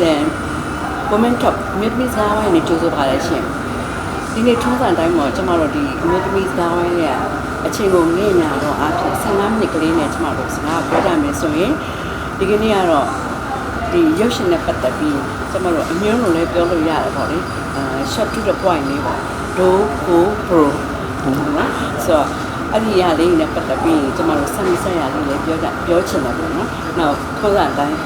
မင်္ဂလာပါ DVB ရုပ်တံ comment top မြတ်မီစကားဝိုင်းနဲ့ကြိုးစားပါလေရှင်ဒီနေ့ထုံးစံတိုင်းမှာကျမတို့ဒီမြတ်မီစကားဝိုင်းရဲ့အချိန်ကိုငဲ့ညာတော့အားဖြင့်15မိနစ်ကလေးနဲ့ကျမတို့စကားပြောကြမယ်ဆိုရင်ဒီကနေ့ကတော့ဒီရုပ်ရှင်နဲ့ပတ်သက်ပြီးကျမတို့အမျိုးလုံးလည်းပြောလို့ရတယ်ပေါ့လေအဲ short to the point လေးပေါ့ do go pro ဟုတ်နော်ဆိုတော့အဲ့ဒီရလေးနဲ့ပတ်သက်ပြီးကျမတို့စမ်းဆက်ရလေးလည်းပြောကြပြောချင်တယ်ပေါ့နော်နောက်ထုံးစံတိုင်း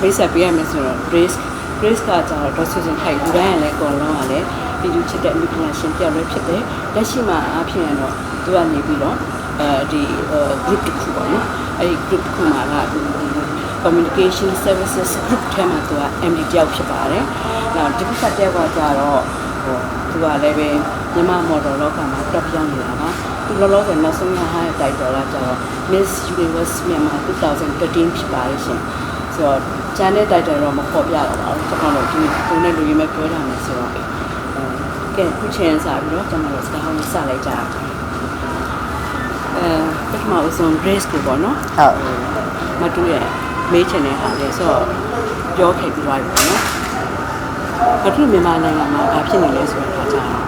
မိတ်ဆက်ပေးရမယ်ဆိုတော့ Grace Grace ကကျတော့ Dr. Susan ခိုင်လူတိုင်းကလည်းအကုန်လုံးကလည်းပြည်သူချစ်တဲ့အမိကရှင်ပြောက်လည်းဖြစ်တယ်လက်ရှိမှာအားဖြင့်တော့သူကနေပြီးတော့အဲဒီ group တစ်ခုပေါ့နော်အဲဒီ group တစ်ခုမှာက communication services group ထဲမှာသူက MD တယောက်ဖြစ်ပါတယ်။နောက်ဒီတစ်ခါတယောက်ကကျတော့ဟိုသူကလည်းပဲမြန်မာ model လောကမှာ top ရောက်နေတာပါ။သူလောလောဆယ်နောက်ဆုံးရထားတဲ့ title ကကျတော့ Miss Universe Myanmar 2013ဖြစ်ပါတယ်ရှင်။ ဆိုတော့ကျန်တဲ့ title တော့မဖော်ပြတော့ပါဘူး။ကျွန်တော်တို့ဒီကိုနဲ့လူကြီးမဲ့ပြောတာမယ်ဆိုတော့ကဲခုချင်းစားပြီးတော့ကျွန်တော်တို့စကားဟောင်းစလိုက်ကြအောင်။အဲပထမအဆုံး Grace ကိုပေါ့နော်ဟုတ်မတူရဲ့မေးချင်တဲ့ဟာလေဆိုတော့ပြောခဲ့ပြီးသွားပြီပေါ့နော်။ဘာဖြစ်မြန်မာနိုင်ငံမှာဘာဖြစ်နေလဲဆိုတော့အခါကျတော့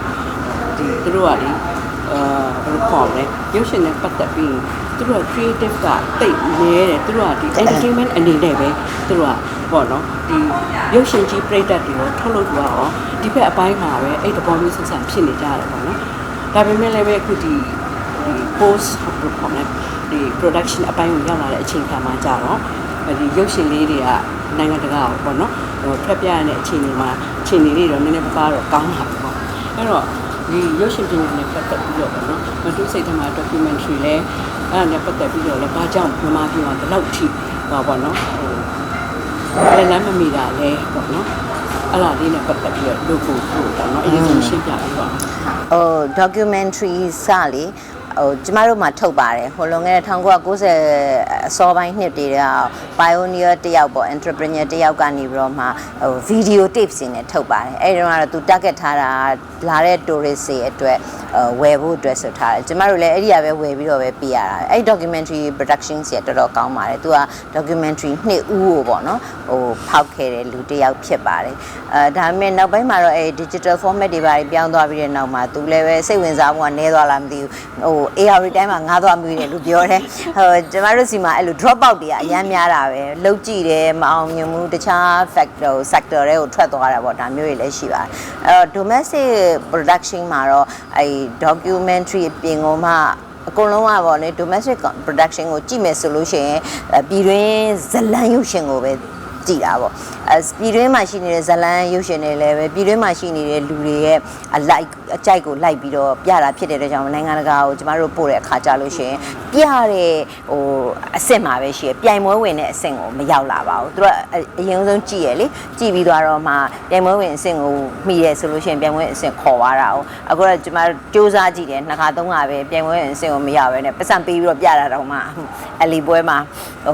ဒီသူတို့ကလေ အာဘယ်လိုခေါ်မလဲရုပ်ရှင်နဲ့ပတ်သက်ပြီးသူတို့က creative ကတိတ်နေတယ်သူတို့ကဒီ entertainment အနေနဲ့ပဲသူတို့ကပေါ့နော်ဒီရုပ်ရှင်ကြီးပြိတ္တတွေရောထုတ်လုပ်ကြတော့ဒီဘက်အပိုင်းမှာပဲအဲ့တဘောမျိုးဆက်ဆံဖြစ်နေကြတယ်ပေါ့နော်ဒါပေမဲ့လည်းပဲအခုဒီဒီ post ဘယ်လိုခေါ်မလဲဒီ production အပိုင်းကိုရောက်လာတဲ့အချိန်ခါမှာကြာတော့ဒီရုပ်ရှင်လေးတွေကနိုင်ငံတကာကိုပေါ့နော်ဟိုဖက်ပြရတဲ့အခြေအနေမှာအခြေအနေလေးတော့နည်းနည်းပါးပါးတော့ကောင်းလာပြီပေါ့အဲ့တော့ ဒီရုပ်ရှင်ပြင်နဲ့ပတ်သက်ပြီးတော့ပေါ့နော်မတူစိတ်ထဲမှာ documentary လဲအဲ့ဒါနဲ့ပတ်သက်ပြီးတော့လည်းဘာကြောင့်မြန်မာပြည်မှာဒီလောက်ထိဟောပေါ့နော်ဟိုလည်းလမ်းမမီတာလဲပေါ့နော်အဲ့ဒါလေးနဲ့ပတ်သက်ပြီးတော့လုပ်ဖို့ပို့ပေါ့နော်အရင်ဆုံးရှင်းပြပြီးတော့ဟို documentary စလေ ဟိုကျမတို့မှာထုတ်ပါတယ်ဟိုလွန်ခဲ့တဲ့1990အစောပိုင်းနှစ်တည်းက pioneer တယောက်ပေါ့ entrepreneur တယောက်ကနေပြီးတော့မှဟို video tapes တွေနဲ့ထုတ်ပါတယ်အဲ့ဒီတော့ကတော့သူ target ထားတာလာတဲ့ tourist တွေအတွက်ဝယ်ဖို့အတွက်ဆိုထားတယ်ကျမတို့လည်းအဲ့ဒီကပဲဝယ်ပြီးတော့ပဲပြရတာအဲ့ documentary production စီကတော်တော်ကောင်းပါတယ်သူက documentary နှစ်ဦးကိုပေါ့နော်ဟိုဖောက်ခဲ့တဲ့လူတစ်ယောက်ဖြစ်ပါတယ်အဲဒါပေမဲ့နောက်ပိုင်းမှာတော့အဲ digital format တွေပါပြောင်းသွားပြီးတဲ့နောက်မှာသူလည်းပဲစိတ်ဝင်စားမှုကနည်းသွားလားမသိဘူးဟို AR တိုင်းမှာငားသွားမိတယ်လို့ပြောတယ်ဟိုကျမတို့စီမှာအဲ့လို drop out တွေကအများများတာပဲလုံးကြည့်တယ်မအောင်မြင်ဘူးတခြား factor sector တွေကိုထွက်သွားတာပေါ့ဒါမျိုးတွေလည်းရှိပါတယ်အဲ့တော့ domestic production မှာတော့အဲ documentary အပြင်ကမှအကုန်လုံးကပေါ့လေ domestic production ကိုကြည့်မယ်ဆိုလို့ရှိရင်အဲပြည်တွင်းဇလံရုပ်ရှင်ကိုပဲကြည့်တာပေါ့အဲပြည်တွင်းမှာရှိနေတဲ့ဇလန်ရုပ်ရှင်တွေလည်းပဲပြည်တွင်းမှာရှိနေတဲ့လူတွေရဲ့အလိုက်အကြိုက်ကိုလိုက်ပြီးတော့ပြတာဖြစ်တဲ့အတွက်ကြောင့်နိုင်ငံတကာကိုကျမတို့ပို့တဲ့အခါကြလို့ရှိရင်ပြတဲ့ဟိုအဆင့်မှာပဲရှိရပြိုင်ပွဲဝင်တဲ့အဆင့်ကိုမရောက်လာပါဘူးသူတို့ကအရင်ဆုံးကြည့်ရလေကြည့်ပြီးသွားတော့မှပြိုင်ပွဲဝင်အဆင့်ကိုမှီရဲဆိုလို့ရှိရင်ပြိုင်ပွဲအဆင့်ခေါ်သွားတာ哦အခုတော့ကျမတို့စူးစမ်းကြည့်တယ်နှစ်ခါသုံးခါပဲပြိုင်ပွဲဝင်အဆင့်ကိုမရဘဲနဲ့ပတ်စံပေးပြီးတော့ပြတာတော့မှအလီပွဲမှာ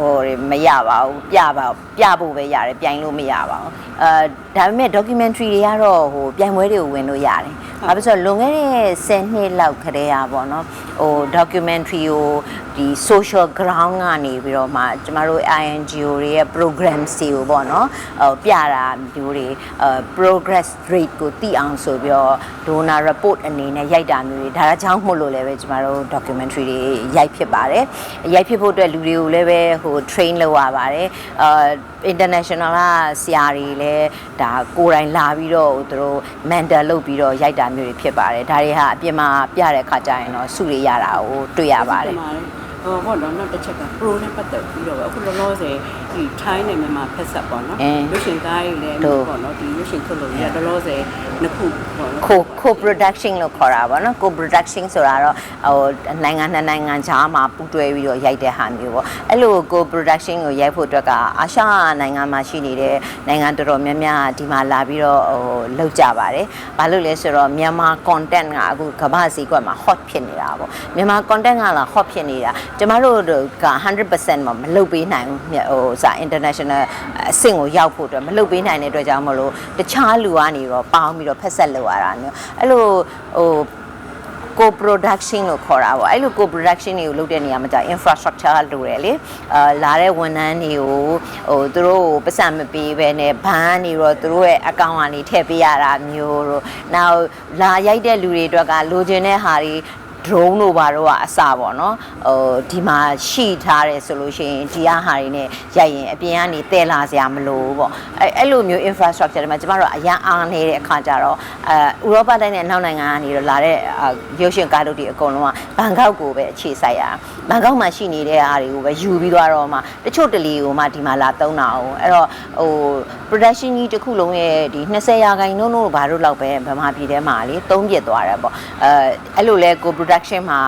ဟိုမရပါဘူးပြပါပြဖို့ပဲရတယ်ပြိုင်လို့မရပါဘူး အဲဒါပေမဲ့ documentary တွေကတော့ဟိုပြိုင်ပွဲတွေကိုဝင်လို့ရတယ်။ဘာဖြစ်လို့လွန်ခဲ့တဲ့10နှစ်လောက်ခရေရပေါ့နော်။ဟို documentary ကိုဒီ social ground ကနေပြီးတော့မှကျမတို့ INGO တွေရဲ့ programs တွေကိုပေါ့နော်။ဟိုပြတာမျိုးတွေအဲ progress rate ကိုသိအောင်ဆိုပြီးတော့ donor report အနေနဲ့ရိုက်တာမျိုးတွေဒါကြောင့်မို့လို့လည်းပဲကျမတို့ documentary တွေရိုက်ဖြစ်ပါတယ်။ရိုက်ဖြစ်ဖို့အတွက်လူတွေကိုလည်းပဲဟို train လုပ်ရပါတယ်။အာ international ကဆရာတွေလည်းဒါကိုယ်တိုင်လာပြီးတော့သူတို့ mentor လုပ်ပြီးတော့ရိုက်တာမျိုးတွေဖြစ်ပါတယ်ဒါတွေဟာအပြင်မှာပြတဲ့အခါကျရင်တော့စုတွေရတာကိုတွေ့ရပါတယ်ဟိုဘောတော့နောက်တစ်ချက်က pro နဲ့ပတ်သက်ပြီးတော့ပဲအခုလောလောဆယ် ဒီ Thai နဲ့မြန်မာဖက်ဆက်ပေါ့နော်ရုပ်ရှင်ကားကြီးလည်းပေါ့နော်ဒီရုပ်ရှင်ထုတ်လို့ရလောလောဆယ်နှစ်ခုပေါ့နော် co co production လို့ခေါ်တာပေါ့နော် co production ဆိုတာတော့ဟိုနိုင်ငံနှစ်နိုင်ငံကြားမှာပူးတွဲပြီးတော့ရိုက်တဲ့ဟာမျိုးပေါ့အဲ့လို co production ကိုရိုက်ဖို့အတွက်ကအာရှနိုင်ငံမှာရှိနေတဲ့နိုင်ငံတော်တော်များများဒီမှာလာပြီးတော့ဟိုလောက်ကြပါတယ်ဘာလို့လဲဆိုတော့မြန်မာ content ကအခုကမ္ဘာစည်းကွက်မှာ hot ဖြစ်နေတာပေါ့မြန်မာ content ကလာ hot ဖြစ်နေတာကျမတို့က100%မမလုပ်ပေးနိုင်ဘူးဟိုစာ international အဆင့်ကိုရောက်ဖို့အတွက်မလုပ်ပေးနိုင်တဲ့အတွက်ကြောင့်မလို့တခြားလူကနေတော့ပေါင်းပြီးတော့ဖက်ဆက်လုပ်ရတာမျိုးအဲ့လိုဟို co-production လို့ခေါ်တာပေါ့အဲ့လို co-production တွေကိုလုပ်တဲ့နေရာမှာကြာ infrastructure လိုတယ်လေအာလာတဲ့ဝန်ထမ်းတွေကိုဟိုသူတို့ကိုပတ်စံမပေးဘဲနဲ့ဘန်းနေတော့သူတို့ရဲ့အကောင့်ကနေထည့်ပေးရတာမျိုးတို့နောက်လာရိုက်တဲ့လူတွေအတွက်ကလိုချင်တဲ့ဟာတွေ drone တို့ဘာတို့ကအစပေါ့နော်ဟိုဒီမှာရှိထားတယ်ဆိုလို့ရှိရင်ဒီအဟာတွေနဲ့ရိုက်ရင်အပြင်ကနေတဲလာစရာမလိုဘူးပေါ့အဲအဲ့လိုမျိုး infrastructure တွေမှာကျမတို့အရန်အားနေတဲ့အခါကျတော့အဲဥရောပတိုင်းနဲ့အနောက်နိုင်ငံကနေတော့လာတဲ့ရုပ်ရှင်ကားတို့တွေအကုန်လုံးကဘန်ကောက်ကိုပဲအခြေစိုက်ရဘန်ကောက်မှာရှိနေတဲ့အားတွေကိုပဲယူပြီးသွားတော့မှတချို့တလီကိုမှဒီမှာလာသုံးတာအောင်အဲ့တော့ဟို production ကြီးတစ်ခုလုံးရဲ့ဒီ20ရာခိုင်နှုန်းတို့ဘာတို့လောက်ပဲဗမာပြည်ထဲမှာလေသုံးပြစ်သွားတယ်ပေါ့အဲအဲ့လိုလဲကို production မှာ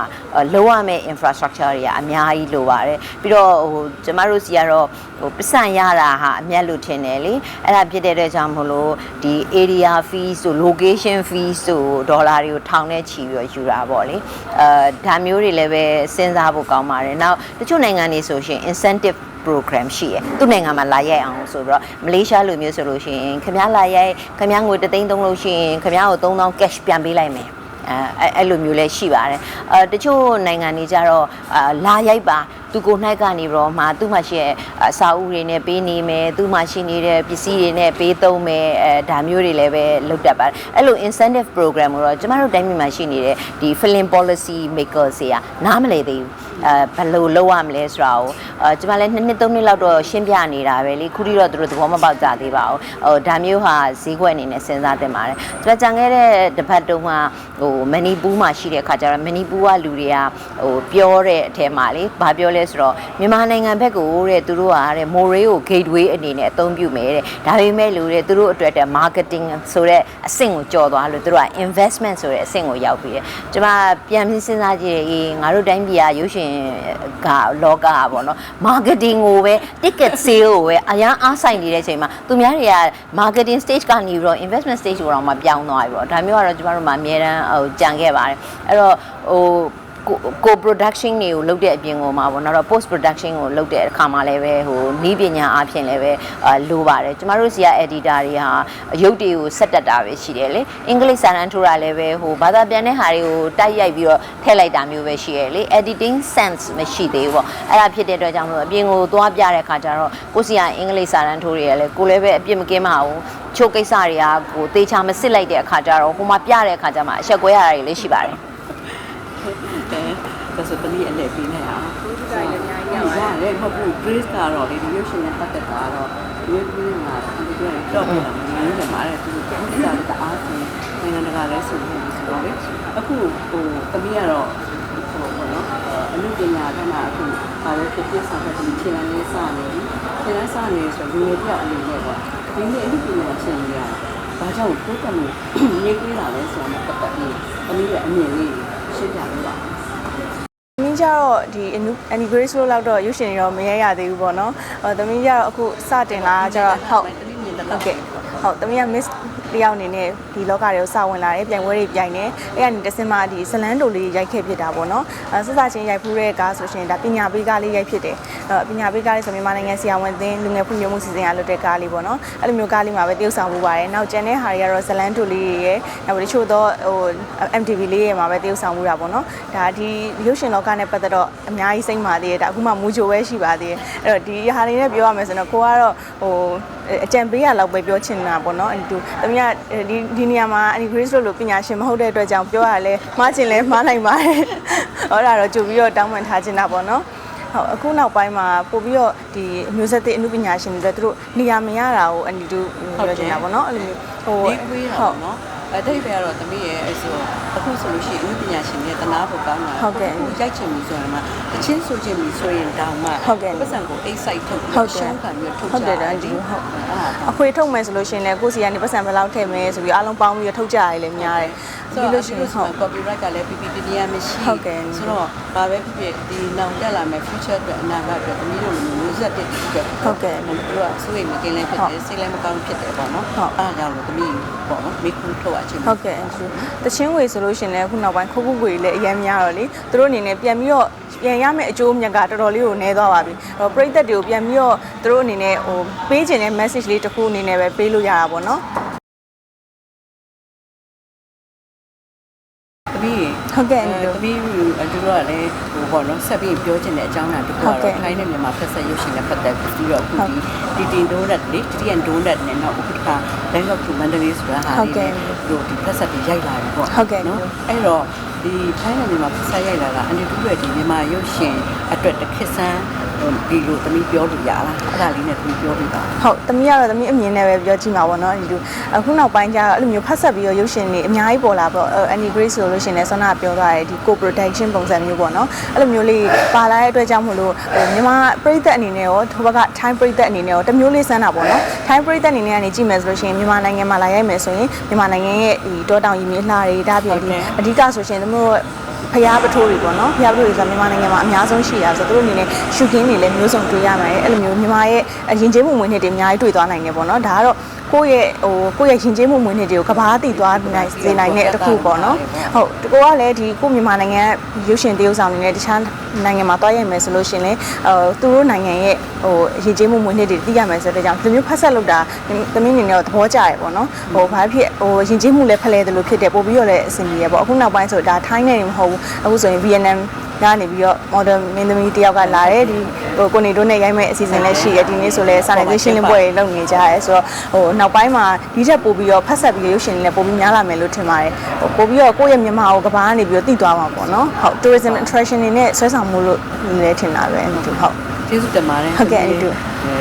လောရမယ့် infrastructure တွေကအများကြီးလိုပါတယ်ပြီးတော့ဟိုကျမတို့စီကတော့ဟိုပတ်စံရတာဟာအမျက်လို့ထင်တယ်လေအဲ့ဒါဖြစ်တဲ့အတွက်ကြောင့်မလို့ဒီ area fees တို့ location fees တို့ဒေါ်လာတွေကိုထောင်နဲ့ချီပြီးတော့ယူတာပေါ့လေအဲဒါမျိုးတွေလည်းပဲစဉ်းစားဖို့ကောင်းပါတယ်နောက်တချို့နိုင်ငံတွေဆိုရှင် incentive program ရှိရယ်သူ့နိုင်ငံမှာလာရိုက်အောင်ဆိုပြီးတော့မလေးရှားလူမျိုးဆိုလို့ရှိရင်ခင်ဗျားလာရိုက်ခင်ဗျားငွေတသိန်းသုံးလို့ရှိရင်ခင်ဗျားကို3000 cash ပြန်ပေးလိုက်မယ်အဲအဲ့လိုမျိုးလည်းရှိပါတယ်အဲတချို့နိုင်ငံတွေကြတော့အာလာရိုက်ပါသူကိုနှိုက်ကနေပြီးတော့မှသူ့မှာရှိတဲ့အစာအုပ်တွေနဲ့ပေးနေမယ်သူ့မှာရှိနေတဲ့ပစ္စည်းတွေနဲ့ပေးသုံးမယ်အဲဒါမျိုးတွေလည်းပဲလုပ်တတ်ပါတယ်အဲ့လို incentive program ကိုတော့ကျမတို့တိုင်းပြည်မှာရှိနေတဲ့ဒီ film policy makers တွေကနားမလည်သေးဘူး အဲဘယ်လိုလုပ်ရမလဲဆိုတာကိုအဲကျမလည်းနှစ်နှစ်သုံးနှစ်လောက်တော့ရှင်းပြနေတာပဲလေခုထိတော့သူတို့သဘောမပေါက်ကြသေးပါဘူးဟိုဒါမျိုးဟာဈေးကွက်အနေနဲ့စဉ်းစားတင်ပါတယ်ကျမကြံခဲ့တဲ့တပတ်တုန်းကဟိုမဏိပူးမှာရှိတဲ့အခါကျတော့မဏိပူးကလူတွေကဟိုပြောတဲ့အထက်မှာလေဘာပြောလဲဆိုတော့မြန်မာနိုင်ငံဘက်ကိုတဲ့သူတို့ကတဲ့မိုရေးကို gateway အနေနဲ့အသုံးပြုမယ်တဲ့ဒါပေမဲ့လူတွေသူတို့အတွက်တဲ့ marketing ဆိုတဲ့အဆင့်ကိုကျော်သွားလို့သူတို့က investment ဆိုတဲ့အဆင့်ကိုရောက်ပြီးတယ်ကျမပြန်ပြီးစဉ်းစားကြည့်ရင်ငါတို့တိုင်းပြည်ကရုပ်ရှင်ကလောကကပေါ့နော် marketing ကိုပဲ ticket sale ကိုပဲအရန်အားဆိုင်နေတဲ့အချိန်မှာသူများတွေက marketing stage ကနေပြီးတော့ investment stage ကိုတော့မှပြောင်းသွားပြီပေါ့ဒါမျိုးကတော့ကျမတို့မှာအများတန်းဟိုကြံခဲ့ပါတယ်အဲ့တော့ဟို ကိုကို production တွေကိုလုပ်တဲ့အပြင်ကိုမှာပေါ့နော်တော့ post production ကိုလုပ်တဲ့အခါမှာလည်းပဲဟိုနီးပညာအပြင်လည်းပဲအာလိုပါတယ်ကျမတို့စီက editor တွေဟာရုပ်တွေကိုဆက်တက်တာပဲရှိတယ်လေအင်္ဂလိပ်စာတန်းထိုးတာလည်းပဲဟိုဘာသာပြန်တဲ့ဟာတွေကိုတိုက်ရိုက်ပြီးတော့ထည့်လိုက်တာမျိုးပဲရှိရလေ editing sense မရှိသေးဘူးပေါ့အဲ့ဒါဖြစ်တဲ့အတွက်ကြောင့်မလို့အပြင်ကိုသွားပြတဲ့အခါကျတော့ကိုစီကအင်္ဂလိပ်စာတန်းထိုးတွေလည်းကိုလည်းပဲအပြစ်မကင်းပါဘူးချို့ကိစ္စတွေကကိုတေချာမစစ်လိုက်တဲ့အခါကျတော့ဟိုမှာပြတဲ့အခါကျမှအဆက်ကွဲရတာတွေလည်းရှိပါတယ်အဲ ဒါဆိုတမီးအလဲပေးနေအောင်ဟုတ်ကဲ့လည်းအများကြီးရတယ်မဟုတ်ဘူး Grace ကတော့ဒီရုပ်ရှင်နဲ့ပတ်သက်တာတော့ဒီပြီးမှာဒီပြောရင်တော့ပြန်လာမယ်ညီမလည်းသူကဥစ္စာတအားဆိုနိုင်ငံတကာလည်းဆိုနေဆိုတော့လေအခုဟိုတမီးကတော့ဟိုဘောနော်အမှုပညာကမှအခုဘာလို့ဖြစ်ဖြစ်ဆောင်တဲ့ဒီခြေလမ်းလေးစနေပြီခြေလမ်းစနေဆိုတော့လူတွေပြောက်အနေနဲ့ပေါ့ဒီနေ့အမှုပညာရှင်တွေကဘာကြောင့်ကိုယ်ကမှုညှိကွေးတာလဲဆိုတော့ပတ်သက်ပြီးတမီးရဲ့အမြင်လေးရှင်းပြပေး ပါ။သမီးကျတော့ဒီ anniversary လို့လောက်တော့ရုပ်ရှင်တွေတော့မရရသေးဘူးပေါ့နော်။ဟောသမီးကျတော့အခုစတင်လာကျတော့ဟုတ်တမီးမြင်တယ်ဟုတ်ကဲ့ဟုတ်သမီးက miss တယောက်အနေနဲ့ဒီလောကတွေကိုစဝင်လာတယ်ပြိုင်ပွဲတွေပြိုင်တယ်အဲ့ကနေတစင်မဒီဇလန်းတိုလေးရိုက်ခဲ့ဖြစ်တာပေါ့နော်အဲစစချင်းရိုက်ဖူးတဲ့ကားဆိုရှင်ဒါပညာပေးကားလေးရိုက်ဖြစ်တယ်အဲပညာပေးကားလေးဆိုမြန်မာနိုင်ငံဆီယဝန်သင်းလူငယ်ဖွံ့ဖြိုးမှုစီစဉ်ရလုပ်တဲ့ကားလေးပေါ့နော်အဲ့လိုမျိုးကားလေးမှာပဲတရုပ်ဆောင်မှုပါတယ်နောက်ကျန်တဲ့ဟာတွေကတော့ဇလန်းတိုလေးရဲ့နောက်တချို့တော့ဟို MTV လေးရဲ့မှာပဲတရုပ်ဆောင်မှုတာပေါ့နော်ဒါဒီရုပ်ရှင်လောကနဲ့ပတ်သက်တော့အများကြီးစိတ်မာသေးတယ်ဒါအခုမှမူဂျိုပဲရှိပါသေးတယ်အဲ့တော့ဒီဟာလေးနဲ့ပြောရမယ်ဆိုတော့ကိုကတော့ဟိုအကြံပေးရလောက်ပဲပြောချင်တာပေါ့နော်အဲ့ဒီသမီးကဒီဒီနေရာမှာ Annie Grace လို့လို့ပညာရှင်မဟုတ်တဲ့အတွက်ကြောင့်ပြောရလဲမှားချင်လဲမှားနိုင်ပါတယ်ဟောဒါတော့ကြိုပြီးတော့တောင်းပန်ထားချင်တာပေါ့နော်ဟုတ်အခုနောက်ပိုင်းမှာပို့ပြီးတော့ဒီအမျိုးဆက်သစ်အမှုပညာရှင်တွေသူတို့နေရာမရတာကိုအန်ဒီတူပြောချင်တာပေါ့နော်အဲ့လိုမျိုးဟိုလေးကွေးတာပေါ့နော် အတိတ်ပဲကတော့တမီးရဲ့အဲဆိုအခုဆိုလို့ရှိရင်ဥပညာရှင်တွေတနာဖို့ကောင်းတာရိုက်ချင်ပြီဆိုရင်မှတချင်းဆိုချင်ပြီဆိုရင်တောင်မှပတ်စံကိုအိတ်ဆိုင်ထုတ်ရှုံးခံပြီးထုတ်ကြတယ်ဒီဟုတ်အာအခွေထုတ်မယ်ဆိုလို့ရှိရင်လည်းကိုယ်စီကနေပတ်စံဘယ်လောက်ထည့်မယ်ဆိုပြီးအားလုံးပေါင်းပြီးတော့ထုတ်ကြရတယ်လည်းများတယ်ဆိုပြီးလို့လို့ရှိရှိရရင်င်ဟုဟုတ်တ် copyright ကလည်း PPT ရမရှိဟုတ်ကဲ့ဆိုတော့ဘာပဲဖြစ်ဖြစ်ဒီနောင်တက်လာမယ် future အတွက်အနာဂတ်အတွက်တမီးတို့လိုမျိုးဆက်တဲ့အတွက်ဟုတ်ကဲ့မတို့ကစိုးရိမ်မကင်းလည်းဖြစ်တယ်စိတ်လည်းမကောင်းဖြစ်တယ်ပေါ့နော်ဟုတ်အားကြောင့်လို့တမီးပေါ့နော်မိခုထုတ်အချင်းဟုတ်ကဲ့အန်ဂျူတချင်းဝေဆိုလို့ရှရင်လည်းအခုနောက်ပိုင်းခိုးခုခွေလည်းအများများတော့လေသူတို့အနေနဲ့ပြန်ပြီးတော့ပြန်ရမယ့်အကျိုးမြတ်ကတော်တော်လေးကိုနည်းသွားပါပြီ။အဲ့တော့ပရိသတ်တွေကိုပြန်ပြီးတော့သူတို့အနေနဲ့ဟိုပေးခြင်းတဲ့ message လေးတစ်ခုအနေနဲ့ပဲပေးလို့ရတာပေါ့နော် ဟဟုတ်ကဲ့အန်တီတို့သမီးအတူတော့လည်းဟိုပေါ့နော်ဆက်ပြီးပြောချင်တဲ့အကြောင်းအရာတစ်ခုဟုတ်ကဲ့ကတော့ထိုင်းနဲ့မြန်မာဖက်ဆက်ရုပ်ရှင်နဲ့ပတ်သက်ပြီးတော့အခုဒီတီတင်ဒိုးနက်လေတီတန်ဒိုးနက်နဲ့တော့အခုတစ်ခါဘန်ကောက်ထူမန္တလေးဆိုတာဟာဟုတ်ကဲ့တို့ဒီဖက်ဆက်ပြီးရိုက်လာပြီပေါ့ဟုတ်ကဲ့နော်အဲ့တော့ဒီထိုင်းနဲ့မြန်မာဖက်ဆက်ရိုက်လာတာအန်တီတို့ရဲ့ဒီမြန်မာရုပ်ရှင်အတွက်တစ်ခစ်ဆန်းဟို ဒီလိုသမီးပြောလို့ရလားအဲ့ဒါလေးနဲ့သမီးပြောပြပါဟုတ်သမီးကတော့သမီးအမြင်နဲ့ပဲပြောကြည့်မှာပေါ့နော်ဒီလိုအခုနောက်ပိုင်းကျတော့အဲ့လိုမျိုးဖတ်ဆက်ပြီးတော့ရုပ်ရှင်တွေအများကြီးပေါ်လာပေါ့အန်နီဂရိတ်ဆိုလို့ရှရင်လည်းဆောနာပြောသွားတယ်ဒီ co production ပုံစံမျိုးပေါ့နော်အဲ့လိုမျိုးလေးပါလာတဲ့အတွက်ကြောင့်မို့လို့ဟိုမြန်မာပြည်သက်အနေနဲ့ရောထိုဘက်က time ပြည်သက်အနေနဲ့ရောတစ်မျိုးလေးစမ်းတာပေါ့နော် time ပြည်သက်အနေနဲ့ကနေကြည့်မယ်ဆိုလို့ရှရင်မြန်မာနိုင်ငံမှာလာရိုက်မယ်ဆိုရင်မြန်မာနိုင်ငံရဲ့ဒီတောတောင်ကြီးမြေလှတွေဒါပြင်ဒီအဓိကဆိုရှင်တို့ ဖျားပထိုးတွေပေါ့နော်ဖျားပထိုးတွေဆိုမြန်မာနိုင်ငံမှာအများဆုံးရှိတာဆိုတော့သူတို့အနေနဲ့ရှုခင်းတွေလည်းမျိုးစုံတွေ့ရမယ်အဲ့လိုမျိုးမြန်မာရဲ့ရင်ကျေးမှုဝင်နှစ်တွေအများကြီးတွေ့သွားနိုင်တယ်ပေါ့နော်ဒါကတော့ ကိုယ့်ရဲ့ဟိုကိုယ့်ရဲ့ရင်ကျေးမှုဝင်နှစ်တွေကိုကဘာတည်သွားနိုင်စေနိုင်တဲ့တစ်ခုပေါ့နော်ဟုတ်တကောကလည်းဒီကိုယ့်မြန်မာနိုင်ငံရုပ်ရှင်တရုပ်ဆောင်တွေနဲ့တခြားနိုင်ငံမှာတွားရိုက်မယ်ဆိုလို့ရှင်လေဟိုသူတို့နိုင်ငံရဲ့ဟိုရင်ကျေးမှုဝင်နှစ်တွေသိရမယ်ဆိုတဲ့ကြောင့်ဒီမျိုးဖတ်ဆက်လုပ်တာသမီးအနေနဲ့တော့သဘောကျရပေါ့နော်ဟိုဘာဖြစ်ဟိုရင်ကျေးမှုလည်းဖလဲတယ်လို့ဖြစ်တယ်ပို့ပြီးတော့လည်းအဆင်ပြေရပေါ့အခုနောက်ပိုင်းဆိုဒါထိုင်းနေမဟုတ်ဘူးအခုဆိုရင် VNM ကနေ ပြီးတော့ model မင်းသမီးတယောက်ကလာတယ်ဒီဟိုကိုနေတို့နဲ့ရိုက်မဲ့အစီအစဉ်လည်းရှိတယ်ဒီနေ့ဆိုလဲ celebration လင်းပွဲတွေလုပ်နေကြရဲဆိုတော့ဟိုနောက်ပိုင်းမှာဒီချက်ပို့ပြီးတော့ဖတ်ဆက်ပြီးရုပ်ရှင်တွေလည်းပို့ပြီးများလာမယ်လို့ထင်ပါတယ်ဟိုပို့ပြီးတော့ကိုယ့်ရဲ့မြန်မာကိုကဘာကနေပြီးတော့တည်သွားမှာပေါ့နော်ဟုတ် tourism attraction တွေနဲ့ဆွဲဆောင်မှုလို့လည်းထင်တာပဲအဲ့ဒီဟုတ်ကျေးဇူးတင်ပါတယ်ဟုတ်ကဲ့အန်တီတို့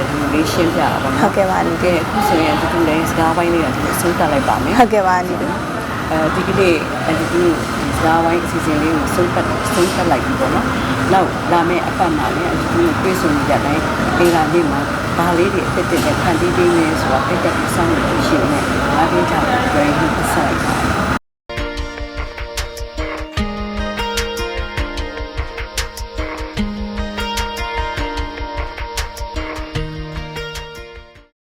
ဒီလေးရှင်းပြတာပါနော်ဟုတ်ကဲ့ပါအန်တီကဲအခုဆိုရင်အတူတူလည်းစကားပိုင်းလေးကဒီအဆုံးသတ်လိုက်ပါမယ်ဟုတ်ကဲ့ပါဒီလိုအဲဒီကနေ့အတူတူဒီ စားဝိုင်းအစီအစဉ်လေးကိုဆုံးသက်ဆုံးသက်လိုက်ပြီပေါ့နော်။နောက်လာမယ့်အပတ်မှာလည်းအတူတူတွေ့ဆုံကြတဲ့အတိုင်းဒေလာနေ့မှာဘာလေးတွေအဖြစ်အပျက်ဖန်တီးပေးမယ်ဆိုတာတက်တက်ဆောင်ရွက်ရှိနေတယ်။အားပေးကြပါ very good side